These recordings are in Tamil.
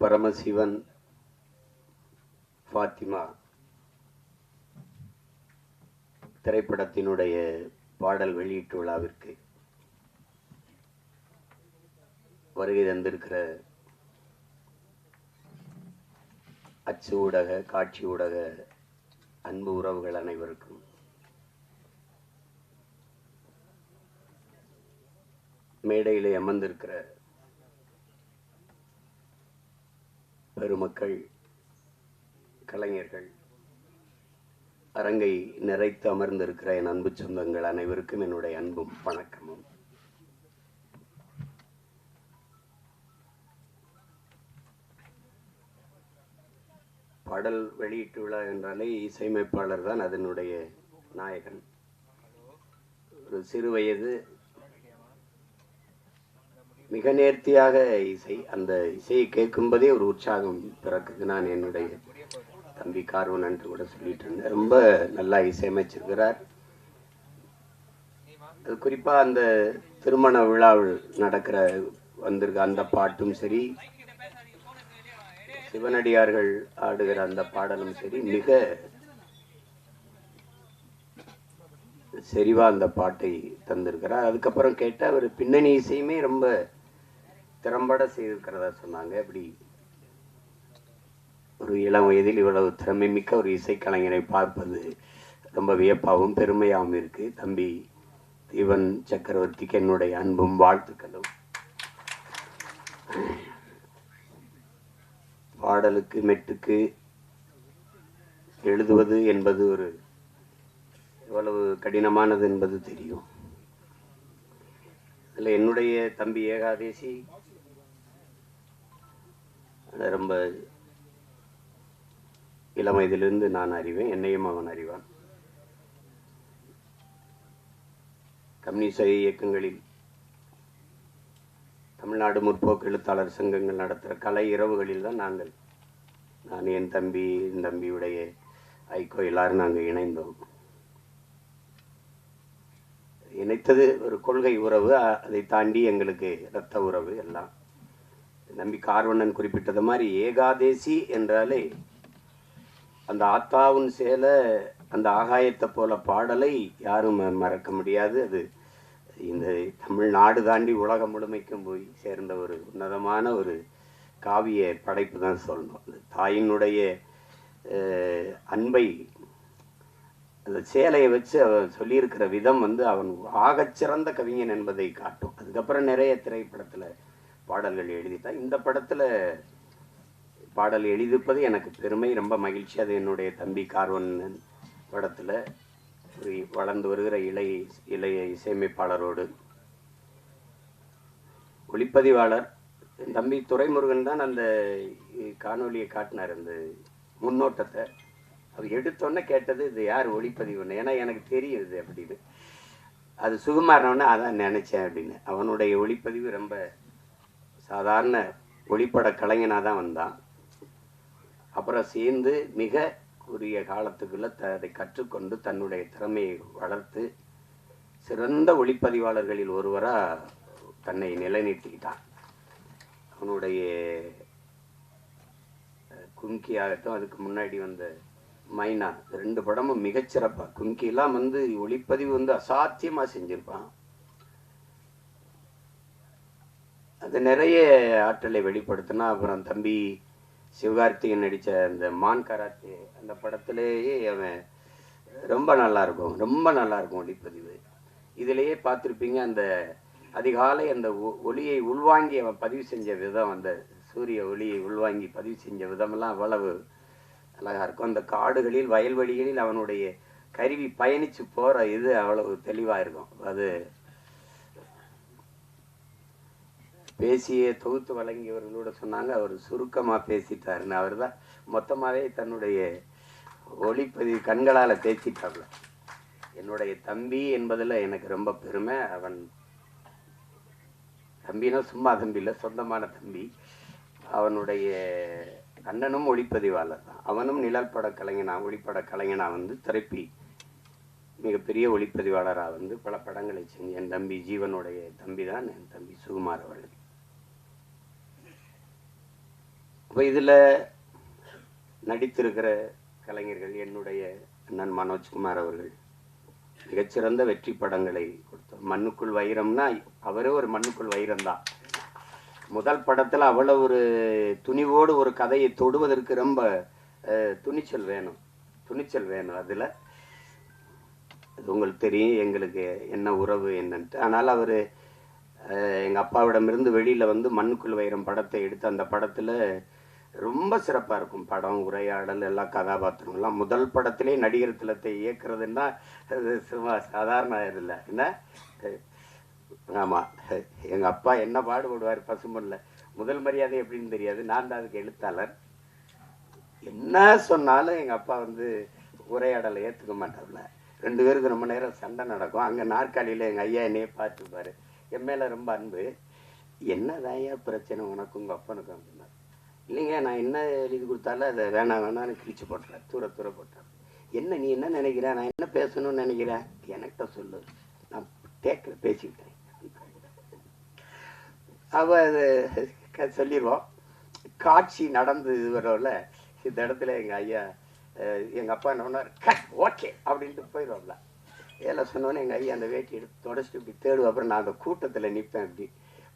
பரமசிவன் ஃபாத்திமா திரைப்படத்தினுடைய பாடல் வெளியீட்டு விழாவிற்கு வருகை தந்திருக்கிற அச்சு ஊடக காட்சி ஊடக அன்பு உறவுகள் அனைவருக்கும் மேடையிலே அமர்ந்திருக்கிற பெருமக்கள் கலைஞர்கள் அரங்கை நிறைத்து அமர்ந்திருக்கிற என் அன்பு சொந்தங்கள் அனைவருக்கும் என்னுடைய அன்பும் வணக்கமும். பாடல் வெளியீட்டு விழா என்றாலே இசையமைப்பாளர் தான் அதனுடைய நாயகன். ஒரு சிறு வயது மிக நேர்த்தியாக இசை அந்த இசையை கேட்கும்போதே ஒரு உற்சாகம் பிறக்குது. நான் என்னுடைய தம்பி கார்வன் என்று கூட சொல்லிட்டு இருந்தேன். ரொம்ப நல்லா இசையமைச்சிருக்கிறார். அது குறிப்பாக அந்த திருமண விழாவில் நடக்கிற வந்திருக்க அந்த பாட்டும் சரி சிவனடியார்கள் ஆடுகிற அந்த பாடலும் சரி மிக செறிவா அந்த பாட்டை தந்திருக்கிறார். அதுக்கப்புறம் கேட்டால் அவர் பின்னணி இசையுமே ரொம்ப திறம்பட செய்திருக்கிறதா சொன்னாங்க. அப்படி ஒரு இளம் வயதில் இவ்வளவு திறமை மிக்க ஒரு இசைக்கலைஞரை பார்ப்பது ரொம்ப வியப்பாகவும் பெருமையாகவும் இருக்கு. தம்பி தீவன் சக்கரவர்த்திக்கு என்னுடைய அன்பும் வாழ்த்துக்களும். பாடலுக்கு மெட்டுக்கு எழுதுவது என்பது ஒரு எவ்வளவு கடினமானது என்பது தெரியும். அதில் என்னுடைய தம்பி ஏகாதேசி ரொம்ப இளம் வயதிலிருந்து நான் அறிவேன் என்னையும் அவன் அறிவான். கம்யூனிச இயக்கங்களில் தமிழ்நாடு முற்போக்கு எழுத்தாளர் சங்கங்கள் நடத்துகிற கலை இரவுகளில் தான் நாங்கள் நான் என் தம்பி என் தம்பியுடைய ஐக்கோ எல்லாரும் நாங்கள் இணைந்தோம். இணைத்தது ஒரு கொள்கை உறவு அதை தாண்டி எங்களுக்கு இரத்த உறவு எல்லாம். நம்பி கார்வண்ணன் குறிப்பிட்டது மாதிரி ஏகாதேசி என்றாலே அந்த ஆத்தாவின் சேல அந்த ஆகாயத்தை போல பாடலை யாரும் மறக்க முடியாது. அது இந்த தமிழ்நாடு தாண்டி உலகம் முழுமைக்கும் போய் சேர்ந்த ஒரு உன்னதமான ஒரு காவிய படைப்பு தான் சொல்லணும். அந்த தாயினுடைய அஹ், அன்பை அந்த சேலையை வச்சு அவன் சொல்லியிருக்கிற விதம் வந்து அவன் ஆகச்சிறந்த கவிஞன் என்பதை காட்டும். அதுக்கப்புறம் நிறைய திரைப்படத்துல பாடல்கள் எழுதிட்டான் இந்த படத்துல பாடல் எழுதிப்பது எனக்கு பெருமை ரொம்ப மகிழ்ச்சி. அது என்னுடைய தம்பி கார்வன் படத்துல ஒரு வளர்ந்து வருகிற இளைய இளைய இசையமைப்பாளரோடு. ஒளிப்பதிவாளர் என் தம்பி துரைமுருகன் தான் அந்த காணொளியை காட்டினார். அந்த முன்னோட்டத்தை அது எடுத்தோன்னே கேட்டது இது யார் ஒளிப்பதிவுன்னு? ஏன்னா எனக்கு தெரியுது இது அப்படின்னு. அது சுகுமாரனவனே அதான் நினைச்சேன் அப்படின்னு. அவனுடைய ஒளிப்பதிவு ரொம்ப சாதாரண ஒளிப்பட கலைஞனாக தான் வந்தான். அப்புறம் சேர்ந்து மிக குறுகிய காலத்துக்குள்ளே த அதை கற்றுக்கொண்டு தன்னுடைய திறமையை வளர்த்து சிறந்த ஒளிப்பதிவாளர்களில் ஒருவராக தன்னை நிலைநிறுத்திக்கிட்டான். அவனுடைய அஹ், கும்கி ஆகட்டும் அதுக்கு முன்னாடி வந்த மைனா ரெண்டு படமும் மிகச்சிறப்பா. கும்கிலாம் வந்து ஒளிப்பதிவு வந்து அசாத்தியமாக செஞ்சுருப்பான். அது நிறைய ஆற்றலை வெளிப்படுத்தினா அப்புறம் தம்பி சிவகார்த்திகேயன் நடித்த அந்த மான் கராத்தே அந்த படத்துலேயே அவன் ரொம்ப நல்லா இருக்கும். ரொம்ப நல்லா இருக்கும் ஒளிப்பதிவு. இதிலேயே பார்த்துருப்பீங்க அந்த அதிகாலை அந்த ஒ- ஒளியை உள்வாங்கி அவன் பதிவு செஞ்ச விதம் அந்த சூரிய ஒளியை உள்வாங்கி பதிவு செஞ்ச விதமெல்லாம் அவ்வளவு அழகா இருக்கும். அந்த காடுகளில் வயல்வெளிகளில் அவனுடைய கருவி பயணிச்சு போற இது அவ்வளவு தெளிவா இருக்கும். அது பேசிய தொகுத்து வழங்கியவர்களோட சொன்னாங்க. அவர் சுருக்கமாக பேசிட்டாருன்னு அவர் தான் மொத்தமாகவே தன்னுடைய ஒளிப்பதிவு கண்களால் பேசிட்டாப்ல. என்னுடைய தம்பி என்பதில் எனக்கு ரொம்ப பெருமை. அவன் தம்பினா சும்மா தம்பி இல்லை சொந்தமான தம்பி. அவனுடைய அண்ணனும் ஒளிப்பதிவாளர் தான். அவனும் நிழல் பட கலைஞனா ஒளிப்பட கலைஞனா வந்து திரைப்பி. மிகப்பெரிய ஒளிப்பதிவாளராக வந்து பல படங்களை செஞ்சு என் தம்பி ஜீவனுடைய தம்பி தான் என் தம்பி சுகுமார் அவர்கள். அப்போ இதில் நடித்திருக்கிற கலைஞர்கள் என்னுடைய அண்ணன் மனோஜ்குமார் அவர்கள். மிகச்சிறந்த வெற்றி படங்களை கொடுத்தார். மண்ணுக்குள் வைரம்னா அவரே ஒரு மண்ணுக்குள் வைரம்தான். முதல் படத்தில் அவ்வளவு ஒரு துணிவோடு ஒரு கதையை தொடுவதற்கு ரொம்ப துணிச்சல் வேணும். துணிச்சல் வேணும் அதில். அது உங்களுக்கு தெரியும் எங்களுக்கு என்ன உறவு என்னன்ட்டு. ஆனால் அவர் எங்கள் அப்பாவிடமிருந்து வெளியில் வந்து மண்ணுக்குள் வைரம் படத்தை எடுத்து அந்த படத்தில் ரொம்ப சிறப்பாக இருக்கும். படம் உரையாடல் எல்லா கதாபாத்திரங்கள்லாம் முதல் படத்திலே நடிகர் திலத்தை இயக்குறதுன்னா சும்மா சாதாரண இல்லை என்ன? ஆமாம் எங்கள் அப்பா என்ன பாடுபடுவார் பசுமல்ல முதல் மரியாதை எப்படின்னு தெரியாது. நான் தான் அதுக்கு எழுத்தாளர். என்ன சொன்னாலும் எங்கள் அப்பா வந்து உரையாடலை ஏற்றுக்க மாட்டார்ல ரெண்டு பேருக்கு ரொம்ப நேரம் சண்டை நடக்கும். அங்கே நாற்காலியில் எங்கள் ஐயா என்னையே பார்த்துப்பாரு. என் மேலே ரொம்ப அன்பு. என்னதான் ஐயா பிரச்சனை உனக்கு உங்கள் அப்பனுக்கும் இல்லைங்க நான் என்ன எழுதி கொடுத்தாலும் அதை வேணாம் வேணாம்னு கிழிச்சு போட்டுறேன். தூர தூர போட்டுறேன். என்ன நீ என்ன நினைக்கிற? நான் என்ன பேசணும்னு நினைக்கிறேன் என்கிட்ட சொல்லு. நான் கேட்குற பேசிக்கிட்டேன். அவ அது சொல்லிடுவோம் காட்சி நடந்து இது வரல இந்த இடத்துல எங்க ஐயா எங்கள் எங்க அப்பா என்ன பண்ணார் கட் ஓகே அப்படின்ட்டு போயிடுவோம்ல. ஏல சொன்னோன்னே எங்கள் ஐயா அந்த வேட்டி எடுத்து தொடச்சிட்டு இப்படி தேடுவோம் அப்புறம் நான் அந்த கூட்டத்தில் நிற்பேன் அப்படி.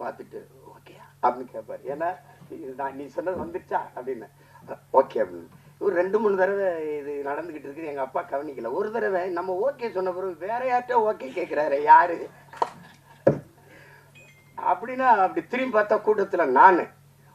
பார்த்துட்டு ஓகே அப்படின்னு கேட்பாரு ஏன்னா நான் நீ சொன்னது வந்துச்சா அப்படின்னு. ஓகே அப்படின்னு. ஒரு ரெண்டு மூணு தடவை இது நடந்துகிட்டு இருக்குது. எங்க அப்பா கவனிக்கல. ஒரு தடவை நம்ம ஓகே சொன்ன பிறகு வேற யார்கிட்ட ஓகே கேட்கிறாரு யாரு? அப்படின்னா அப்படி திரும்பி பார்த்தா கூட்டத்துல நானு.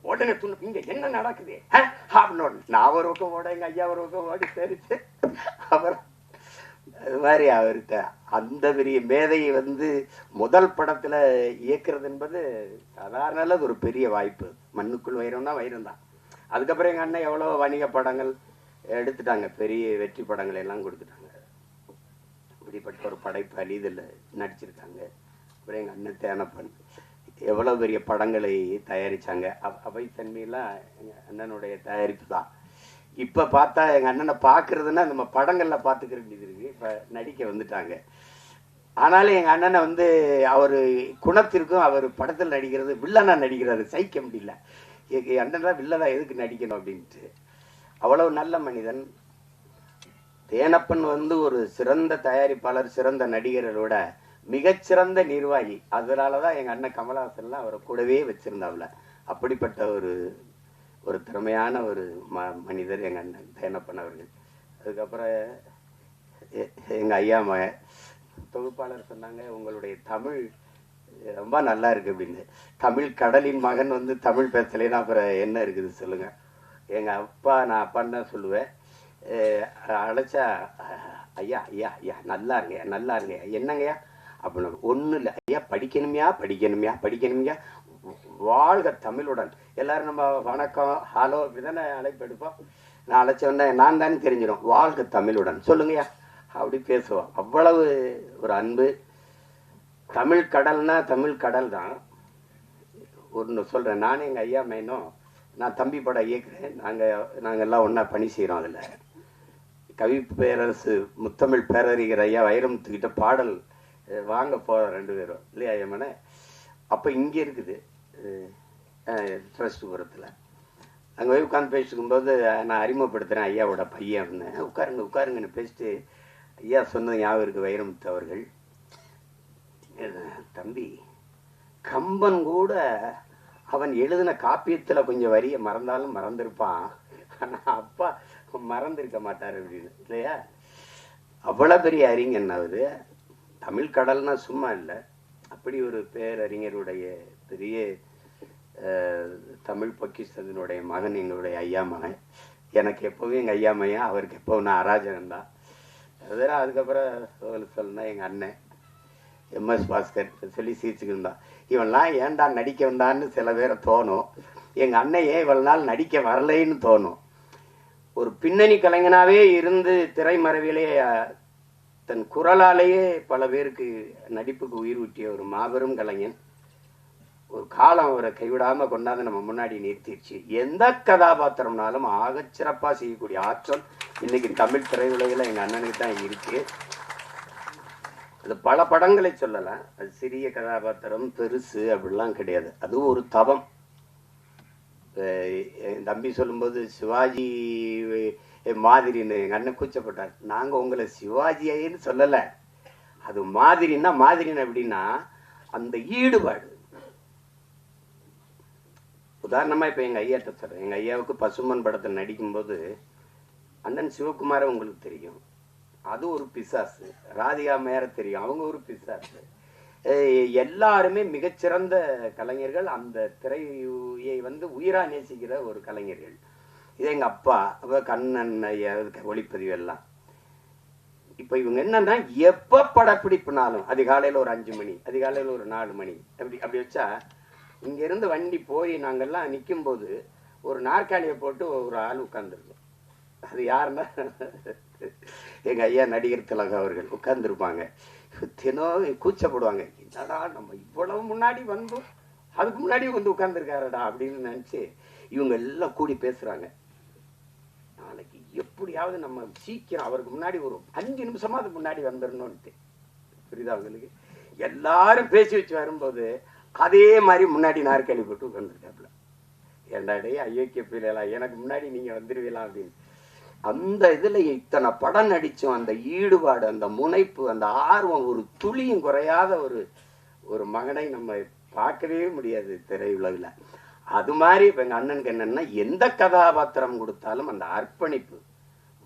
உடனே துணு இங்க என்ன நடக்குது? அப்படின்னு. நான் ஒரு பக்கம் ஓட எங்க ஐயா ஒரு பக்கம் ஓடி தெரிச்சு அப்புறம் அது மாதிரி அவர்கிட்ட? அந்த பெரிய மேதையை வந்து முதல் படத்துல இயக்குறது என்பது சாதாரண ஒரு பெரிய வாய்ப்பு. மண்ணுக்குள் வைரம்னா வைரம் தான் அதுக்கப்புறம் எங்க அண்ணன் எவ்வளவு வணிக படங்கள் எடுத்துட்டாங்க. பெரிய வெற்றி படங்கள் எல்லாம் கொடுத்துட்டாங்க. இப்படிப்பட்ட ஒரு படைப்பாளி இதில் நடிச்சிருக்காங்க. அப்புறம் எங்கள் அண்ணன் தேனப்பன். எவ்வளோ பெரிய படங்களை தயாரிச்சாங்க. அவ அவை தன்மையெல்லாம் எங்கள் அண்ணனுடைய தயாரிப்பு தான். இப்போ பார்த்தா எங்கள் அண்ணனை பார்க்கறதுன்னா நம்ம படங்களில் பார்த்துக்கிற வேண்டியது இருக்குது இப்போ நடிக்க வந்துட்டாங்க. ஆனாலும் எங்கள் அண்ணனை வந்து அவர் குணத்திற்கும் அவர் படத்தில் நடிக்கிறது வில்லனா நடிக்கிறாரு. சகிக்க முடியல. எங்கள் அண்ணன் தான் வில்லனா எதுக்கு நடிக்கணும் அப்படின்ட்டு. அவ்வளவு நல்ல மனிதன். தேனப்பன் வந்து ஒரு சிறந்த தயாரிப்பாளர் சிறந்த நடிகர்களோட மிகச்சிறந்த நிர்வாகி. அதனாலதான் எங்கள் அண்ணன் கமலஹாசன்லாம் அவரை கூடவே வச்சிருந்தாப்புல. அப்படிப்பட்ட ஒரு ஒரு திறமையான ஒரு ம மனிதர் எங்க அண்ணன் தயனப்பன் அவர்கள். அதுக்கப்புறம் எ- எங்க ஐயா மகன் தொகுப்பாளர் சொன்னாங்க உங்களுடைய தமிழ் ரொம்ப நல்லா இருக்கு அப்படின்னு. தமிழ் கடலின் மகன் வந்து தமிழ் பேசலைன்னா அப்புறம் என்ன இருக்குது சொல்லுங்க. எங்க அப்பா நான் அப்பான்னு தான் சொல்லுவேன். அஹ் அழைச்சா ஐயா ஐயா ஐயா நல்லா இருங்க நல்லா இருங்க. என்னங்கய்யா? அப்படின்னு ஒன்றும் இல்லை ஐயா படிக்கணுமையா படிக்கணுமையா படிக்கணுமையா வாழ்க தமிழுடன். எல்லாரும் நம்ம வணக்கம் ஹலோ இப்படிதானே அழைப்பு எடுப்போம். நான் அழைச்சோன்னே நான் தானே தெரிஞ்சிடும். வாழ்க தமிழுடன். சொல்லுங்கய்யா அப்படி பேசுவோம். அவ்வளவு ஒரு அன்பு. தமிழ் கடல்னா தமிழ் கடல் தான் ஒன்று சொல்கிறேன் நானும் எங்கள் ஐயா மைனும் நான் தம்பி படம் இயக்குறேன். நாங்கள் நாங்கள் எல்லாம் ஒன்றா பணி செய்கிறோம் அதில். கவி பேரரசு முத்தமிழ் பேரறிஞர் ஐயா வைரமுத்துக்கிட்ட பாடல் வாங்க போகிறோம் ரெண்டு பேரும். இல்லையா ஐயம்மனே அப்போ இங்கே இருக்குது. ட்ரஸ்ட்புரத்தில் அங்கே போய் உட்காந்து பேசிட்டு இருக்கும்போது நான் அறிமுகப்படுத்துகிறேன் ஐயாவோட பையன் அப்படின்னு. உட்காருங்க உட்காருங்கன்னு பேசிட்டு ஐயா சொன்னது ஞாபகம் இருக்குது வைரமுத்து அவர்கள். தம்பி கம்பன் கூட அவன் எழுதின காப்பியத்துல கொஞ்சம் வரிய மறந்தாலும் மறந்திருப்பான். ஆனா அப்பா மறந்திருக்க மாட்டார் அப்படின்னு. இல்லையா? அவ்வளவு பெரிய அறிஞன் அவர்? தமிழ் கடல்னா சும்மா இல்லை. அப்படி ஒரு பேரறிஞருடைய பெரிய தமிழ் பொக்கிஷத்தினுடைய மகன் எங்களுடைய ஐயா மகன். எனக்கு எப்போவும் எங்கள் ஐயா மையன் அவருக்கு எப்போவும் நான் அராஜகன் தான். அதெல்லாம் அதுக்கப்புறம் சொல்லணும்னா சொல்லணும் அண்ணன் எம்எஸ் பாஸ்கர் சொல்லி சிரிச்சுக்கிட்டு இருந்தான். இவன்லாம் ஏன்டா நடிக்க வந்தான்னு சில பேரை தோணும். எங்கள் அண்ணன் ஏன் இவ்வளோ நாள் நடிக்க வரலைன்னு தோணும். ஒரு பின்னணி கலைஞனாவே இருந்து திரைமறைவிலே தன் குரலாலேயே பல பேருக்கு நடிப்புக்கு உயிர் ஊட்டிய ஒரு மாபெரும் கலைஞன். ஒரு காலம் அவரை கைவிடாம கொண்டாந்து நம்ம முன்னாடி நிறுத்திடுச்சு. எந்த கதாபாத்திரம்னாலும் ஆகச்சிறப்பாக செய்யக்கூடிய ஆற்றல் இன்னைக்கு தமிழ் திரையுலகில் எங்கள் அண்ணனுக்கு தான் இருக்கு. அது பல படங்களை சொல்லலாம் அது சிறிய கதாபாத்திரம் பெருசு அப்படிலாம் கிடையாது. அது ஒரு தவம். என் தம்பி சொல்லும்போது சிவாஜி மாதிரின்னு எங்கள் அண்ணன் கூச்சப்பட்டார். நாங்கள் உங்களை சிவாஜியைன்னு சொல்லலை. அது மாதிரின்னா மாதிரின்னு அப்படின்னா அந்த ஈடுபாடு உதாரணமாக இப்போ எங்கள் ஐயாட்ட சொல்கிறேன் எங்கள் ஐயாவுக்கு பசுமன் படத்தில் நடிக்கும்போது அண்ணன் சிவகுமாரை உங்களுக்கு தெரியும். அது ஒரு பிசாசு. ராதிகா மேர தெரியும். அவங்க ஒரு பிசாசு. எல்லாருமே மிகச்சிறந்த கலைஞர்கள். அந்த திரையை வந்து உயிரா நேசிக்கிற ஒரு கலைஞர்கள். இது எங்க அப்பா கண்ணன் ஐயா ஒளிப்பதிவு எல்லாம். இப்ப இவங்க என்னன்னா எப்ப படப்பிடிப்புனாலும் அதிகாலையில ஒரு அஞ்சு மணி அதிகாலையில ஒரு நாலு மணி அப்படி அப்படி வச்சா இங்கேருந்து வண்டி போய் நாங்கெல்லாம் நிற்கும் போது ஒரு நாற்காலியை போட்டு ஒரு ஆள் உட்காந்துருக்கோம் அது யாருன்னா எங்கள் ஐயா நடிகர் திலகம் அவர்கள் உட்காந்துருப்பாங்க தினம் கூச்சப்படுவாங்க என்னடா நம்ம இவ்வளவு முன்னாடி வந்தோம் அதுக்கு முன்னாடி வந்து உட்காந்துருக்காரடா அப்படின்னு நினச்சி இவங்க எல்லாம் கூடி பேசுகிறாங்க நாளைக்கு எப்படியாவது நம்ம சீக்கிரம் அவருக்கு முன்னாடி ஒரு அஞ்சு நிமிஷமா அதுக்கு முன்னாடி வந்துடணும்ட்டு புரியுதா அவங்களுக்கு எல்லாரும் பேசி வச்சு வரும்போது அதே மாதிரி முன்னாடி நாற்காலி போட்டு உட்காந்துருக்காப்புல ஏண்டாடே அயோக்கிய பிள்ளைகளா எனக்கு முன்னாடி நீங்க வந்துருவீங்களா அப்படின்னு. அந்த இதுல இத்தனை படம் நடிச்சோம் அந்த ஈடுபாடு அந்த முனைப்பு அந்த ஆர்வம் ஒரு துளியும் குறையாத ஒரு ஒரு மகனை நம்ம பார்க்கவே முடியாது திரையுலகில். அது மாதிரி இப்போ எங்கள் அண்ணனுக்கு என்னன்னா எந்த கதாபாத்திரம் கொடுத்தாலும் அந்த அர்ப்பணிப்பு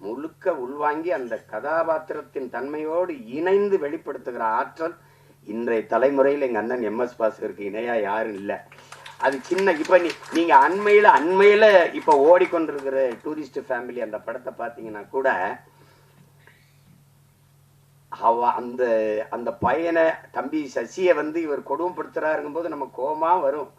முழுக்க உள்வாங்கி அந்த கதாபாத்திரத்தின் தன்மையோடு இணைந்து வெளிப்படுத்துகிற ஆற்றல் இன்றைய தலைமுறையில் எங்கள் அண்ணன் எம்எஸ் பாஸ்கருக்கு இணையாக யாரும் இல்லை. அது சின்ன இப்போ நீ நீங்கள் அண்மையில் அண்மையில் இப்போ ஓடிக்கொண்டிருக்கிற டூரிஸ்ட் ஃபேமிலி அந்த படத்தை பார்த்தீங்கன்னா கூட அவ அந்த அந்த பையனை தம்பி சசியை வந்து இவர் கொடுமைப்படுத்துறாருங்கும் போது நம்ம கோமா வரும்.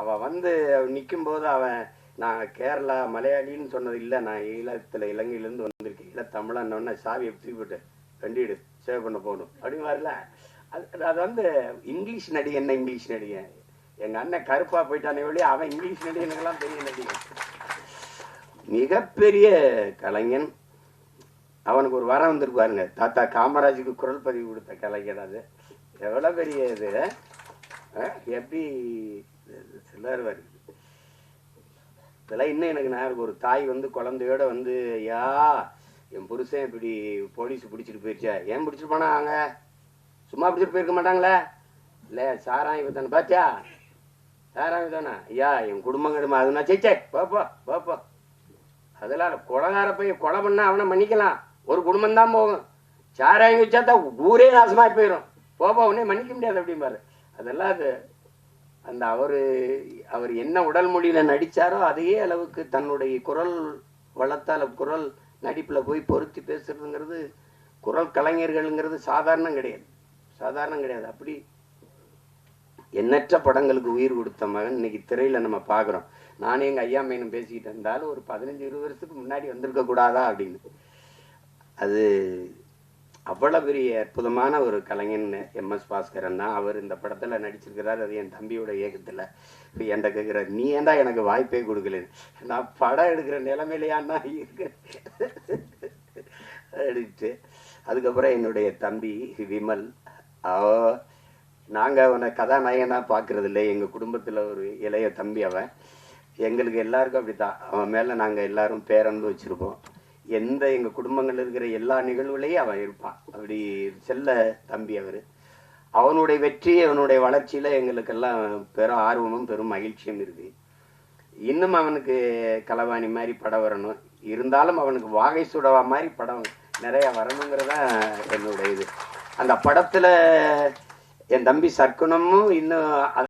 அவ வந்து நிற்கும் போது அவன் நான் கேரளா மலையாளின்னு சொன்னது இல்லை நான் ஈழத்தில் இலங்கையிலேருந்து வந்திருக்கேன். இல்லை தமிழன்னொன்னே சாவியை தூக்கி வண்டிடு சேவ் பண்ண போகணும். அப்படி மாதிரில அது அது வந்து இங்கிலீஷ் நடிகை என்ன இங்கிலீஷ் நடிகை? எங்க அண்ணன் கருப்பா போயிட்டானே வழி அவன் இங்கிலீஷ் நடிகனுக்கெல்லாம் பெரிய நடிகன் மிகப்பெரிய கலைஞன். அவனுக்கு ஒரு வரம் வந்திருப்பாருங்க தாத்தா காமராஜுக்கு குரல் பதிவு கொடுத்த கலைஞன் அது. எவ்வளவு பெரிய இது எப்படி சிலர் வருது இதெல்லாம் இன்னும் எனக்கு நான் ஒரு தாய் வந்து குழந்தையோட வந்து ஐயா என் புருஷன் இப்படி போலீஸ் பிடிச்சிட்டு போயிடுச்சா ஏன் பிடிச்சிட்டு போனாங்க? சும்மா பிடிச்சிட்டு போயிருக்க மாட்டாங்களே? இல்லை சாராயம் வித்தானே பாத்தியா? சாராயம் தானே ஐயா என் குடும்பம் கிடுமா? அதுனா சேச்சே பாப்போ பாப்போ அதெல்லாம் கொலகார போய் கொலை பண்ணா அவனை மன்னிக்கலாம். ஒரு குடும்பம் தான் போகும். சாராயம் வச்சா தான் ஊரே நாசமாய் போயிடும் போப்பா உடனே மன்னிக்க முடியாது அப்படிம்பாரு. அதெல்லாம் அது அந்த அவரு அவர் என்ன உடல் மொழியில நடிச்சாரோ அதே அளவுக்கு தன்னுடைய குரல் வளத்தால குரல் நடிப்புல போய் பொருத்தி பேசுறதுங்கிறது குரல் கலைஞர்கள்ங்கிறது சாதாரணம் கிடையாது. சாதாரணம் கிடையாது. அப்படி எண்ணற்ற படங்களுக்கு உயிர் கொடுத்த மகன் இன்னைக்கு திரையில நம்ம பார்க்குறோம் நானும் எங்க ஐயா மையனும் பேசிக்கிட்டு இருந்தாலும் ஒரு பதினஞ்சு இருபது வருஷத்துக்கு முன்னாடி வந்திருக்க கூடாதா அப்படின்னு. அது அவ்வளவு பெரிய அற்புதமான ஒரு கலைஞன் எம்எஸ் பாஸ்கரன் தான். அவர் இந்த படத்துல நடிச்சிருக்கிறார். அது என் தம்பியோட இயக்கத்துல இப்போ என்கிட்ட கேட்குறாரு நீ ஏன்டா எனக்கு வாய்ப்பே கொடுக்கலன்னு? நான் படம் எடுக்கிற நிலைமையிலையான்னா இருக்கிறேன் அப்படின்ட்டு. அதுக்கப்புறம் என்னுடைய தம்பி விமல் நாங்கள் அவனை கதாநாயகனாக பார்க்கறது இல்லை எங்கள் குடும்பத்தில் ஒரு இளைய தம்பி அவன். எங்களுக்கு எல்லாருக்கும் அப்படித்தான் அவன் மேலே நாங்கள் எல்லாரும் பேரன்பு வச்சுருப்போம். எந்த எங்கள் குடும்பங்கள் இருக்கிற எல்லா நிகழ்வுலையும் அவன் இருப்பான். அப்படி செல்ல தம்பி அவர். அவனுடைய வெற்றி அவனுடைய வளர்ச்சியில் எங்களுக்கெல்லாம் பெரும் ஆர்வமும் பெரும் மகிழ்ச்சியும் இருக்குது இன்னும் அவனுக்கு களவாணி மாதிரி படம் வரணும். இருந்தாலும் அவனுக்கு வாகை சுடவா மாதிரி படம் நிறையா வரணுங்கிறதான் என்னுடைய இது. அந்த படத்துல என் தம்பி சர்க்குணமும் இன்னும்